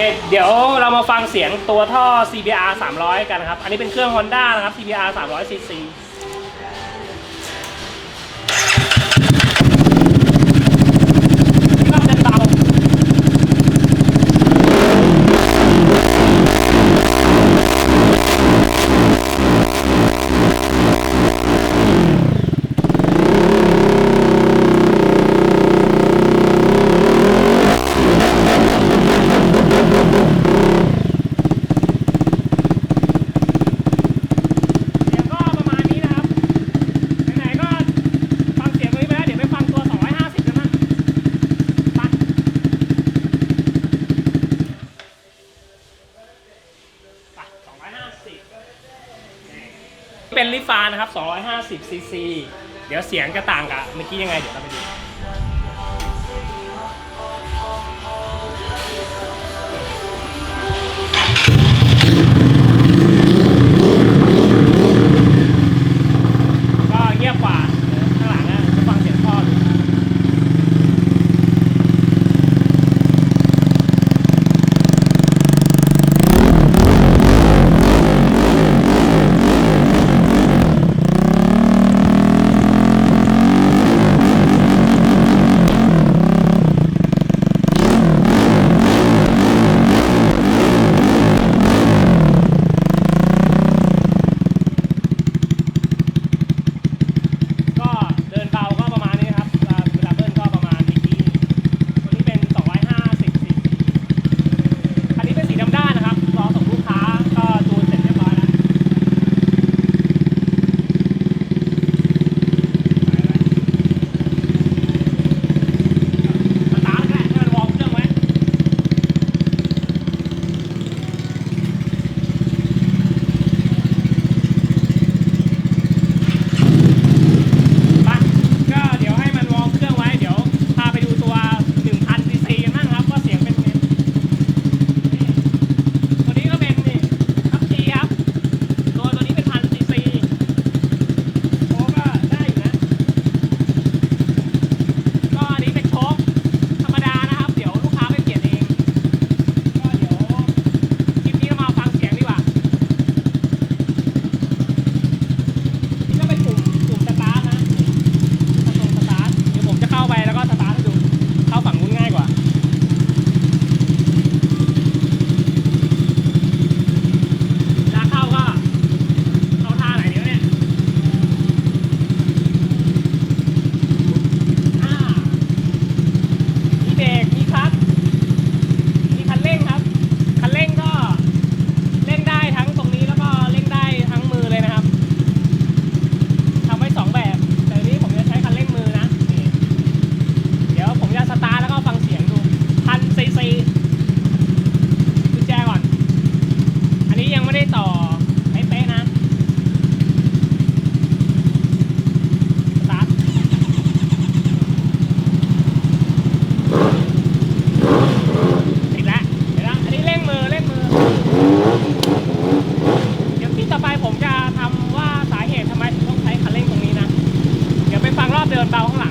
เคเดี๋ยวเรามาฟังเสียงตัวท่อ CBR 300 กันนะครับ อันนี้เป็นเครื่อง Honda นะครับ CBR 300 cc ก็จะเบา เสียงก็ประมาณนี้นะครับ ไหนๆก็ฟังเสียงตรงนี้ไปแล้ว เดี๋ยวไปฟังตัว 250 กันนะไปไป250 เป็นลิ ฟานะครับ250ซีซีเดี๋ยวเสียงจะต่างกับเมื่อกี้ยังไงเดี๋ยวเราไปดู Tao.